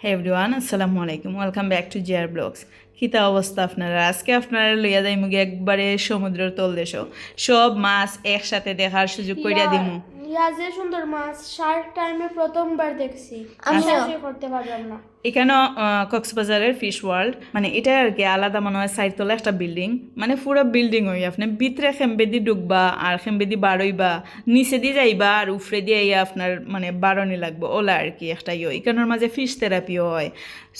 হে everyone আসসালামু আলাইকুম welcome back to জিয়ার ব্লগস কিতা অবস্থা আপনারা। আজকে আপনারা লইয়া যাই মুগে একবারে সমুদ্রের তল দেশ। সব মাছ একসাথে দেখার সুযোগ কইরা দিমু। ইয়া যে সুন্দর মাছ শার্ক টাইমে প্রথমবার দেখছি। করতে পারলাম না এখানে কক্সবাজারের ফিশ ওয়ার্ল্ড মানে এটা আর কি আলাদা মনে হয় সাইডতলা একটা বিল্ডিং মানে পুরো বিল্ডিং হই আপনি ভিতরে খেমবেদি ঢুকবা আর খেমবেদি বারইবা নিচে দিয়ে যাইবা আর উফরে দিয়ে ইয়া আপনার মানে বারণি লাগবে ওলা আর কি একটা ইয়ে এখানের মাঝে ফিশ থেরাপিও হয়।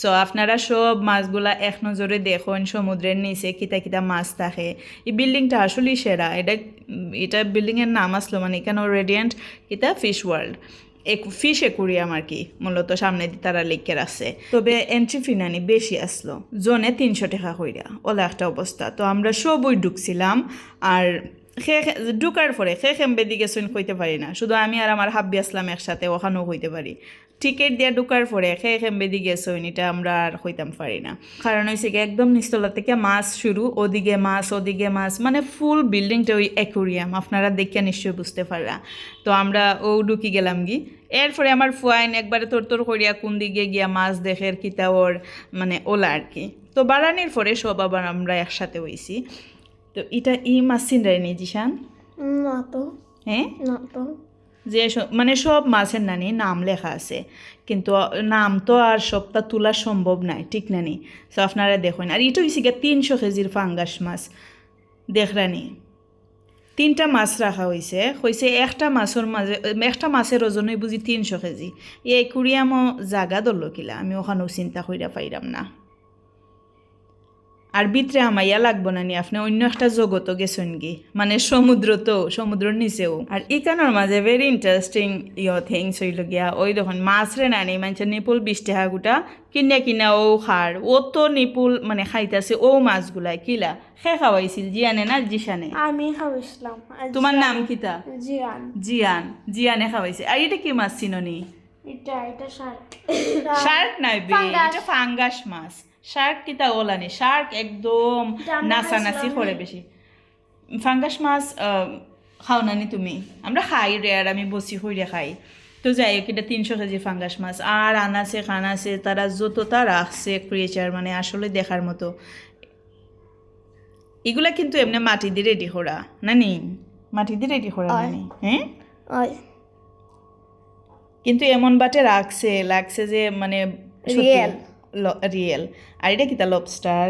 সো আপনারা সব মাছগুলা এক নজরে দেখুন, সমুদ্রের নিচে কিতা কিতা মাছ থাকে। এই বিল্ডিংটা আসলেই সেরা। এটা এটা বিল্ডিংয়ের নাম আসলো মানে এখানে রেডিয়েন্ট কিতা ফিশ ওয়ার্ল্ড এক ফিশ একুরিয়াম আর কি, মূলত সামনে তারা লিখে রাখছে তবে এন্ট্রি ফি নানি বেশি আসলো। জোনে তিনশো টাকা কইরা, ওলা একটা অবস্থা। তো আমরা সবই ঢুকছিলাম, আর ঢুকার পরে সে খেমবে দিকে শুন কইতে পারি না। শুধু আমি আর আমার হাব্বি আসলাম একসাথে, ওখানেও হইতে পারি। টিকিট দিয়ে ঢুকার পরে খে খেমবে দিকে শুন এটা আমরা আর হইতাম পারি না। কারণ হয়েছে কি, একদম নিচতলা থেকে মাছ শুরু, ওদিকে মাছ ওদিকে মাছ মানে ফুল বিল্ডিংটা ওই অ্যাকুরিয়াম আপনারা দেখে নিশ্চয়ই বুঝতে পারলা। তো আমরা ও ঢুকি গেলাম গি। এরপরে আমার ফুয়াইন একবারে তোর তোর করিয়া কোন দিকে গিয়া মাছ দেখের কিতা ওর মানে ওলা আর কি। তো বাড়ানির পরে সব আবার আমরা একসাথে হইছি। তো এটা ই মাছ চিনরাই নি জিশান? না তো। হ্যাঁ না তো। যে মানে সব মাছের নানি নাম লেখা আছে কিন্তু নাম তো আর সবটা তোলা সম্ভব নাই ঠিক নানি সো আপনারা দেখুন। আর এটা হয়েছে গিয়ে তিনশো কেজির ফাঙ্গাস মাছ। দেখরানি তিনটা মাছ রাখা হয়েছে হয়েছে একটা মাছের মাঝে একটা মাছের ওজনই বুঝি তিনশো কেজি। এই কুড়িয়ামও জাগা দল কিলা আমি ওখানেও চিন্তা কইরা পাইরাম না। আর ভিতরে আমাইয়া লাগবো না নি আপনি অন্য একটা জগত গেছেন কি মানে সমুদ্র তো সমুদ্রের নিচেও। আর ইকানোর মাঝে ভেরি ইন্টারেস্টিং ইয় থিংস হইল গিয়া ওই দেখুন মাছ রে নানি মানুষের নিপুল বিশ টাকা গোটা কিনা কিনা ও খার। ও তো নিপুল মানে খাইতাছে ও মাছগুলাই কিলা? খে খাওয়াইছিল জিয়ানে না জিসানে আমি খাওয়াইছিলাম তোমার নাম কিতা? জিয়ান। জিয়ান জিয়ানে খাওয়াইছে। আর এটা কি মাছ চিননি এটা এটা শার্ক শার্ক নাই। এটা ফাঙ্গাস মাছ। শার্ক কিতা ওলানি? শার্ক একদম নাচানাচি করে বেশি। ফাঙ্গাস মাছ খাও নানি তুমি। আমরা খাই রে আর আমি বসি হইরে খাই। তো যাই হোক এটা তিনশো কেজি ফাঙ্গাস মাছ। আর আনাছে খানাছে তারা যতটা রাখছে ক্রিয়েচার মানে আসলে দেখার মতো। এগুলা কিন্তু এমনি মাটি দিয়ে রেডি করা। নানি? মাটি দিয়ে রেডি করা। নানি? হ্যাঁ? কিন্তু এমন বাটে রাখছে লাগছে যে মানে Real. রিয়েল আর এটা কিতা লবস্টার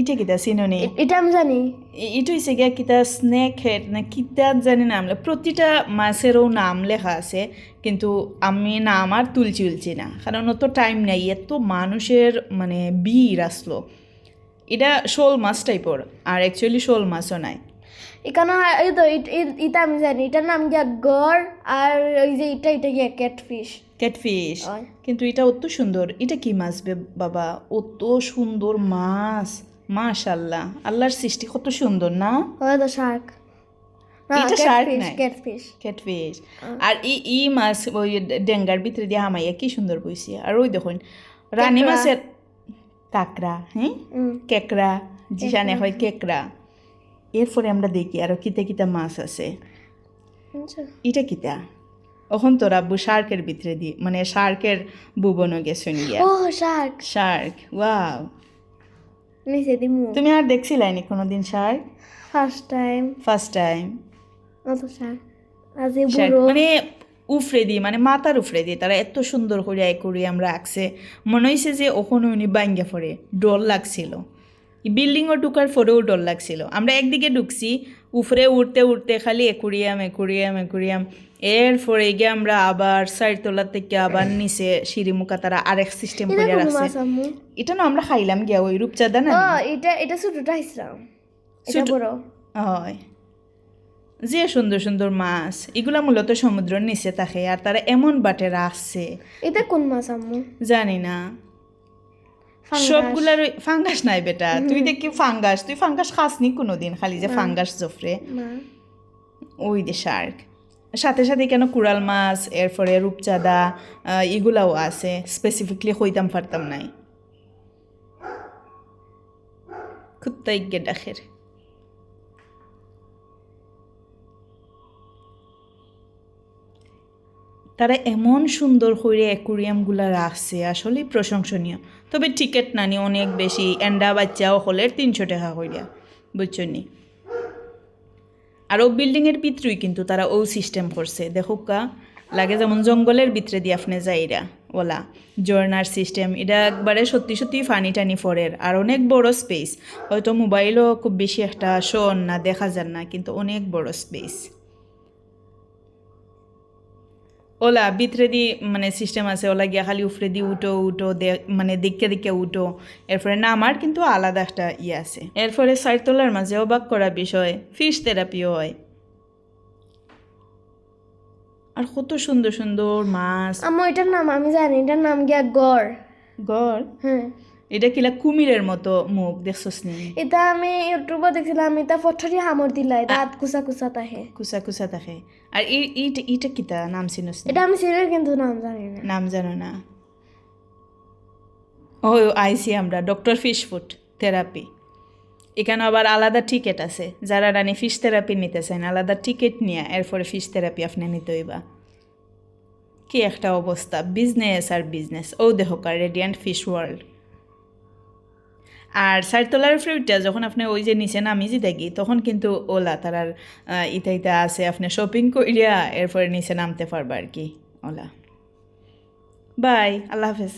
এটা কিতা চিননি এটা আমি জানি। এটা হয়েছে গিয়া কিতা স্নেক হেড না কিতা জানি নাম প্রতিটা মাছেরও নাম লেখা আছে কিন্তু আমি নাম আর তুলছি উলছি না। কারণ অত টাইম নাই এত মানুষের মানে ভিড় আসলো। এটা শোল মাছ টাইপর আর অ্যাকচুয়ালি শোল মাছও নাই। এখানে এই তো এটা আমি জানি। এটার নাম গিয়া গড় আর ওই যে এটা এটা গিয়া ক্যাটফিশ ক্যাটফিশ কিন্তু এটা অত সুন্দর। এটা কি মাছ বে বাবা? অত সুন্দর মাছ। মাশাল্লাহ আল্লাহর সৃষ্টি কত সুন্দর না? শার্ক এটা। ক্যাটফিশ ক্যাটফিশ আর ই ই মাছ ওই ডেঙ্গার ভিতরে দিয়ে হামাইয়া কি সুন্দর বইছে। আর ওই দেখুন রানী মাছের কাকড়া হ্যাঁ? কেকড়া জিসানে হয় কেকড়া। এরপরে আমরা দেখি আরও কিতা কিতা মাছ আছে। এটা কিতা? এখন তো রাব্বু শার্কের ভিতরে দি মানে শার্কের বুবনও গেছেন গিয়া ও শার্ক। Shark wow. নিচে দিমু। তুমি আর দেখছিলাইনি কোনোদিন shark? First time first time অত শার্ক। আজ বুড়ো। মানে উফরে দিয়ে মানে মাথার উফরে দিয়ে তারা এত সুন্দর করে অ্যাকোরিয়াম রাখছে মনে হয়েছে যে ওখানে উনি বাঙ্গা পড়ে ডর লাগছিল। বিল্ডিংও ঢুকার পরেও ডর লাগছিল। আমরা একদিকে ঢুকছি উফরে উঠতে উঠতে খালি একুরিয়াম একুরিয়াম একুরিয়াম। এরপরে গিয়ে আমরা আবার সাইড তোলা থেকে আবার নিচে সিঁড়িমুখা তারা আরেক সিস্টেম করে রাখছে। এটা না আমরা খাইলাম গিয়া ওই রূপচাঁদা না? এটা এটা ছোটটা এটা হয়। যে সুন্দর সুন্দর মাছ এগুলা মূলত সমুদ্রের নিচে থাকে আর তারা এমন বাটে রাখছে এটা কোন মাছ আম্মু? জানি না। সবগুলার ফাঙ্গাস নাই বেটা। তুই দেখি ফাঙ্গাস তুই ফাঙ্গাস খাসনি কোনোদিন খালি যে ফাঙ্গাস জফরে? ওই দে শার্ক সাথে সাথে কেন কুড়াল মাছ এরপরে রূপচাঁদা এগুলাও আছে। স্পেসিফিকলি হইতাম পারতাম নাই। কুত্তাই গে ডাকের তারা এমন সুন্দর করে অ্যাকুরিয়ামগুলা রাখছে, আসলেই প্রশংসনীয়। তবে টিকিট নানি অনেক বেশি এন্ডা বাচ্চা হলের তিনশো টাকা করিয়া বুঝছ নি? আর ও বিল্ডিংয়ের ভিতরেই কিন্তু তারা ও সিস্টেম করছে। দেখুক কা লাগে যেমন জঙ্গলের ভিতরে দিয়ে আপনি যাইরা, ওলা। জর্নার সিস্টেম, এটা একবারে সত্যি সত্যি ফানি টানি ফরের, আর অনেক বড় স্পেস হয়তো মোবাইলও খুব বেশি একটা শোন না, দেখা যান না, কিন্তু অনেক বড় স্পেস ওলা ভিতরে দি মানে সিস্টেম আছে ওলা গিয়া খালি উফরে দি উঠো উঠো মানে দিকে দিকে উঠো। এরপরে না আমার কিন্তু আলাদা একটা ইয়ে আছে। এরপরে সাইতলার মাঝে অবাক করা বিষয় ফিশ থেরাপিও হয়। আর কত সুন্দর সুন্দর মাছ। আম্মু এটার নাম আমি জানি এটার নাম গিয়া গড়। গড়? হ্যাঁ। এটা কিলা কুমিরের মতো মুখ দেখছস নি? এটা আমি ইউটিউবে দেখছিলাম এটা ফটরি হামর দিলা এটা হাত কুচা কুচা তাহে। কুসা কুসা থাকে আর ই- ইটা ইটা কিতা নাম চিনস এটা আমি সিরিয়াল কিন্তু নাম জানি না। নাম জানো না। ও আইসি আমরা ডক্টর ফিশ ফুড থেরাপি। এখানে আবার আলাদা টিকিট আছে। যারা রানি ফিশ থেরাপি নিতে চান আলাদা টিকিট নিয়ে এরপরে ফিশ থেরাপি আপনি নিতে হইবা। কি একটা অবস্থা বিজনেস আর বিজনেস ও দেহকার রেডিয়ান্ট ফিশ ওয়ার্ল্ড আর সাইডতলার ফ্রুটটা যখন আপনি ওই যে নিচে নামি যে দেখি তখন কিন্তু ওলা, তার আর ইতা ইতা আছে, আপনি শপিং করিয়া এরপরে নিচে নামতে পারবা আর কি, ওলা। বাই আল্লাহ হাফেজ।